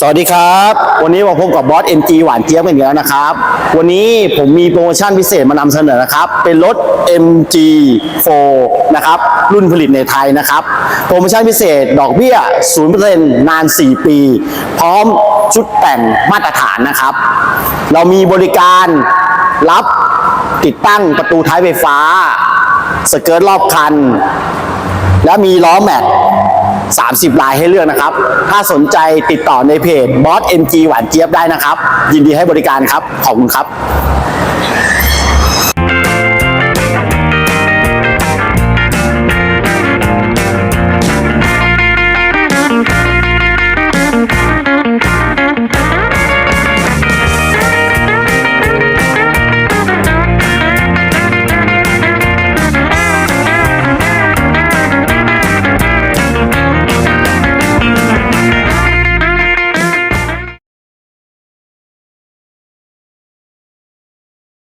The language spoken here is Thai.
สวัสดีครับ วันนี้มาพบกับบอส MG หวานเจี๊ยบกันอีกแล้วนะครับ วันนี้ผมมีโปรโมชั่นพิเศษมานำเสนอนะครับ เป็นรถ MG4 นะครับ รุ่นผลิตในไทยนะครับ โปรโมชั่นพิเศษดอกเบี้ย 0%นาน 4 ปี พร้อมชุดแต่งมาตรฐานนะครับ เรามีบริการรับติดตั้งประตูท้ายไฟฟ้า สเกิร์ตรอบคัน และมีล้อแม็ก 30 ลายให้เลือกนะครับ ถ้าสนใจติดต่อในเพจบอส MG หวานเจี๊ยบได้นะครับ ยินดีให้บริการครับ ขอบคุณครับ